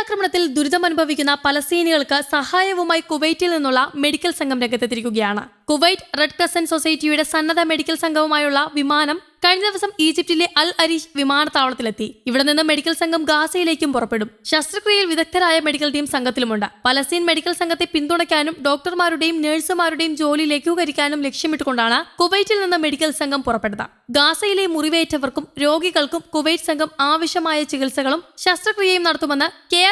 ആക്രമണത്തിൽ ദുരിതമനുഭവിക്കുന്ന പലസ്തീനികൾക്ക് സഹായവുമായി കുവൈറ്റിൽ നിന്നുള്ള മെഡിക്കൽ സംഘം രംഗത്തെത്തിയിരിക്കുകയാണ്. കുവൈറ്റ് റെഡ് ക്രസന്റ് സൊസൈറ്റിയുടെ സന്നദ്ധ മെഡിക്കൽ സംഘവുമായുള്ള വിമാനം കഴിഞ്ഞ ദിവസം ഈജിപ്തിലെ അൽ അരീഷ് വിമാനത്താവളത്തിലെത്തി. ഇവിടെ നിന്ന് മെഡിക്കൽ സംഘം ഗാസയിലേക്കും പുറപ്പെടും. ശസ്ത്രക്രിയയിൽ വിദഗ്ധരായ മെഡിക്കൽ ടീം സംഘത്തിലുമുണ്ട്. പലസ്തീൻ മെഡിക്കൽ സംഘത്തെ പിന്തുണയ്ക്കാനും ഡോക്ടർമാരുടെയും നഴ്സുമാരുടെയും ജോലി ലഘൂകരിക്കാനും ലക്ഷ്യമിട്ടുകൊണ്ടാണ് കുവൈറ്റിൽ നിന്ന് മെഡിക്കൽ സംഘം പുറപ്പെട്ടത്. ഗാസയിലെ മുറിവേറ്റവർക്കും രോഗികൾക്കും കുവൈറ്റ് സംഘം ആവശ്യമായ ചികിത്സകളും ശസ്ത്രക്രിയയും നടത്തുമെന്ന് കെ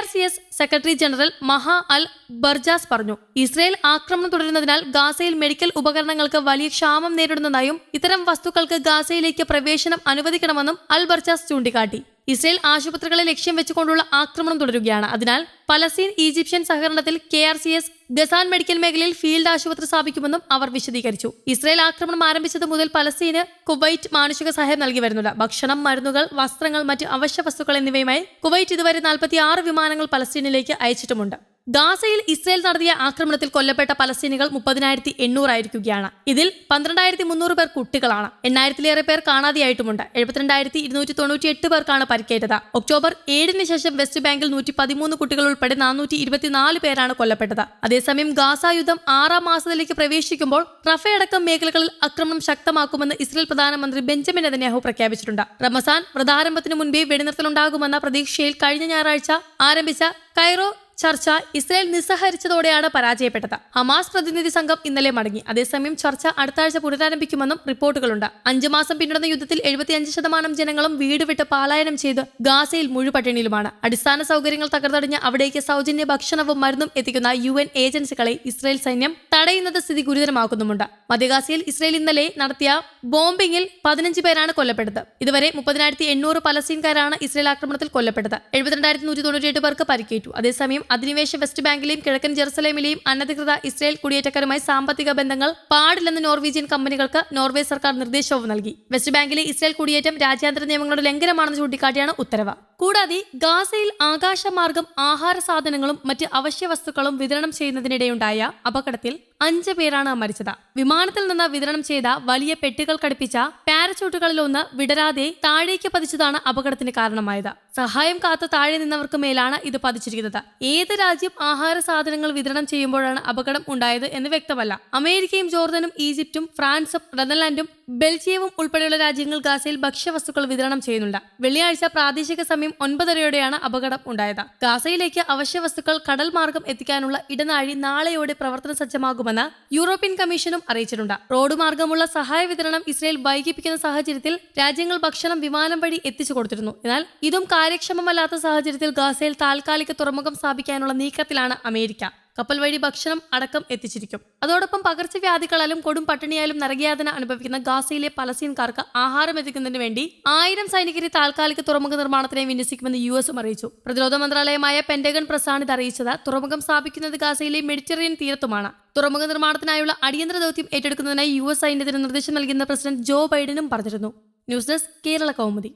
സെക്രട്ടറി ജനറൽ മഹാ അൽ ബർജാസ് പറഞ്ഞു. ഇസ്രയേൽ ആക്രമണം തുടരുന്നതിനാൽ ഗാസയിൽ മെഡിക്കൽ ഉപകരണങ്ങൾക്ക് വലിയ ക്ഷാമം നേരിടുന്നതായും ഇത്തരം വസ്തുക്കൾക്ക് ഗാസയിലേക്ക് പ്രവേശനം അനുവദിക്കണമെന്നും അൽ ബർജാസ് ചൂണ്ടിക്കാട്ടി. ഇസ്രയേൽ ആശുപത്രികളെ ലക്ഷ്യം വെച്ചുകൊണ്ടുള്ള ആക്രമണം തുടരുകയാണ്. അതിനാൽ പലസ്തീൻ ഈജിപ്ഷ്യൻ സഹകരണത്തിൽ കെ ആർ സി എസ് ഗസാൻ മെഡിക്കൽ മേഖലയിൽ ഫീൽഡ് ആശുപത്രി സ്ഥാപിക്കുമെന്നും അവർ വിശദീകരിച്ചു. ഇസ്രയേൽ ആക്രമണം ആരംഭിച്ചത് മുതൽ പലസ്തീന് കുവൈറ്റ് മാനുഷിക സഹായം നൽകി വരുന്നുണ്ട്. ഭക്ഷണം മരുന്നുകൾ വസ്ത്രങ്ങൾ മറ്റ് അവശ്യ വസ്തുക്കൾ എന്നിവയുമായി കുവൈറ്റ് ഇതുവരെ നാൽപ്പത്തി വിമാനങ്ങൾ പലസ്തീനിലേക്ക് അയച്ചിട്ടുമുണ്ട്. ഗാസയിൽ ഇസ്രയേൽ നടത്തിയ ആക്രമണത്തിൽ കൊല്ലപ്പെട്ട പലസ്തീനികൾ മുപ്പതിനായിരത്തി എണ്ണൂറായിരിക്കുകയാണ് ഇതിൽ പന്ത്രണ്ടായിരത്തി മുന്നൂറ് പേർ കുട്ടികളാണ്. എണ്ണായിരത്തിലേറെ പേർ കാണാതെയായിട്ടുമുണ്ട്. എഴുപത്തിരണ്ടായിരത്തി ഇരുന്നൂറ്റി തൊണ്ണൂറ്റി എട്ട് പേർക്കാണ് പരിക്കേറ്റത്. ഒക്ടോബർ ഏഴിന് ശേഷം വെസ്റ്റ് ബാങ്കിൽ നൂറ്റി പതിമൂന്ന് കുട്ടികൾ ഉൾപ്പെടെ നാനൂറ്റി ഇരുപത്തിനാല് പേരാണ് കൊല്ലപ്പെട്ടത്. അതേസമയം ഗാസ യുദ്ധം ആറാം മാസത്തിലേക്ക് പ്രവേശിക്കുമ്പോൾ റഫയടക്കം മേഖലകളിൽ ആക്രമണം ശക്തമാക്കുമെന്ന് ഇസ്രയേൽ പ്രധാനമന്ത്രി ബെഞ്ചമിൻ നെതന്യാഹു പ്രഖ്യാപിച്ചിട്ടുണ്ട്. റമസാൻ വ്രതാരംഭത്തിന് മുൻപേ വെടിനിർത്തലുണ്ടാകുമെന്ന പ്രതീക്ഷയിൽ കഴിഞ്ഞ ഞായറാഴ്ച ആരംഭിച്ച കൈറോ ചർച്ച ഇസ്രായേൽ നിസ്സഹരിച്ചതോടെയാണ് പരാജയപ്പെട്ടത്. ഹമാസ് പ്രതിനിധി സംഘം ഇന്നലെ മടങ്ങി. അതേസമയം ചർച്ച അടുത്ത ആഴ്ച പുനരാരംഭിക്കുമെന്നും റിപ്പോർട്ടുകളുണ്ട്. അഞ്ചു മാസം പിന്നിടുന്ന യുദ്ധത്തിൽ എഴുപത്തിയഞ്ച് ശതമാനം ജനങ്ങളും വീട് വിട്ട് പലായനം ചെയ്ത് ഗാസയിൽ മുഴുപട്ടിണിയിലുമാണ്. അടിസ്ഥാന സൗകര്യങ്ങൾ തകർത്തടിഞ്ഞ് അവിടേക്ക് സൗജന്യ ഭക്ഷണവും മരുന്നും എത്തിക്കുന്ന യു എൻ ഏജൻസികളെ ഇസ്രായേൽ സൈന്യം തടയുന്നത് സ്ഥിതി ഗുരുതരമാക്കുന്നുമുണ്ട്. മധ്യഗാസയിൽ ഇസ്രയേൽ ഇന്നലെ നടത്തിയ ബോംബിംഗിൽ പതിനഞ്ച് പേരാണ് കൊല്ലപ്പെട്ടത്. ഇതുവരെ മുപ്പതിനായിരത്തി എണ്ണൂറ് പലസ്തീൻകാരാണ് ഇസ്രായേൽ ആക്രമണത്തിൽ കൊല്ലപ്പെട്ടത്. എഴുപത്തിരണ്ടായിരത്തി നൂറ്റി തൊണ്ണൂറ്റിയെട്ട് പേർക്ക് പരിക്കേറ്റു. അതേസമയം അധിനിവേശ വെസ്റ്റ് ബാങ്കിലെയും കിഴക്കൻ ജെറുസലേമിലെയും അനധികൃത ഇസ്രയേൽ കുടിയേറ്റക്കാരുമായി സാമ്പത്തിക ബന്ധങ്ങൾ പാടില്ലെന്ന് നോർവീജിയൻ കമ്പനികൾക്ക് നോർവേ സർക്കാർ നിർദ്ദേശവും നൽകി. വെസ്റ്റ് ബാങ്കിലെ ഇസ്രയേൽ കുടിയേറ്റം രാജ്യാന്തര നിയമങ്ങളുടെ ലംഘനമാണെന്ന് ചൂണ്ടിക്കാട്ടിയാണ് ഉത്തരവ്. കൂടാതെ ഗാസയിൽ ആകാശമാർഗം ആഹാര സാധനങ്ങളും മറ്റ് അവശ്യ വസ്തുക്കളും വിതരണം ചെയ്യുന്നതിനിടെയുണ്ടായ അപകടത്തിൽ അഞ്ച് പേരാണ് മരിച്ചത്. വിമാനത്തിൽ നിന്ന് വിതരണം ചെയ്ത വലിയ പെട്ടികൾ ഘടിപ്പിച്ച പാരച്യൂട്ടുകളിലൊന്ന് വിടരാതെ താഴേക്ക് പതിച്ചതാണ് അപകടത്തിന് കാരണമായത്. സഹായം കാത്ത് താഴെ നിന്നവർക്ക് മേലാണ് ഇത് പതിച്ചിരിക്കുന്നത്. ഏത് രാജ്യം ആഹാര സാധനങ്ങൾ വിതരണം ചെയ്യുമ്പോഴാണ് അപകടം ഉണ്ടായത് എന്ന് വ്യക്തമല്ല. അമേരിക്കയും ജോർദനും ഈജിപ്തും ഫ്രാൻസും നെതർലാൻഡും ബെൽജിയവും ഉൾപ്പെടെയുള്ള രാജ്യങ്ങൾ ഗാസയിൽ ഭക്ഷ്യവസ്തുക്കൾ വിതരണം ചെയ്യുന്നുണ്ട്. വെള്ളിയാഴ്ച പ്രാദേശിക സമയം ഒൻപതരയോടെയാണ് അപകടം ഉണ്ടായത്. ഗാസയിലേക്ക് അവശ്യ വസ്തുക്കൾ കടൽ മാർഗം എത്തിക്കാനുള്ള ഇടനാഴി നാളെയോടെ പ്രവർത്തന സജ്ജമാകുമെന്ന് യൂറോപ്യൻ കമ്മീഷനും അറിയിച്ചിട്ടുണ്ട്. റോഡ് മാർഗമുള്ള സഹായ വിതരണം ഇസ്രയേൽ വൈകിപ്പിക്കുന്ന സാഹചര്യത്തിൽ രാജ്യങ്ങൾ ഭക്ഷണം വിമാനം വഴി എത്തിച്ചു കൊടുത്തിരുന്നു. എന്നാൽ ഇതും കാര്യക്ഷമമല്ലാത്ത സാഹചര്യത്തിൽ ഗാസയിൽ താൽക്കാലിക തുറമുഖം സ്ഥാപിക്കാനുള്ള നീക്കത്തിലാണ് അമേരിക്ക. കപ്പൽ വഴി ഭക്ഷണം അടക്കം എത്തിച്ചിരിക്കും. അതോടൊപ്പം പകർച്ചവ്യാധികളാലും കൊടും പട്ടിണിയാലും നരകയാതന അനുഭവിക്കുന്ന ഗാസയിലെ പലസ്തീൻകാർക്ക് ആഹാരം എത്തിക്കുന്നതിന് വേണ്ടി ആയിരം സൈനികരെ താൽക്കാലിക തുറമുഖ നിർമ്മാണത്തിനായി വിന്യസിക്കുമെന്ന് യു എസും അറിയിച്ചു. പ്രതിരോധ മന്ത്രാലയമായ പെന്റഗൺ പ്രസാണ് ഇത് അറിയിച്ചത്. തുറമുഖം സ്ഥാപിക്കുന്നത് ഗാസയിലെ മെഡിറ്ററേനിയൻ തീരത്തുമാണ്. തുറമുഖ നിർമ്മാണത്തിനായുള്ള അടിയന്തര ദൗത്യം ഏറ്റെടുക്കുന്നതിനായി യു എസ് സൈന്യത്തിന് നിർദ്ദേശം നൽകിയെന്ന് പ്രസിഡന്റ് ജോ ബൈഡനും പറഞ്ഞിരുന്നു. News desk Kerala Kaumudi.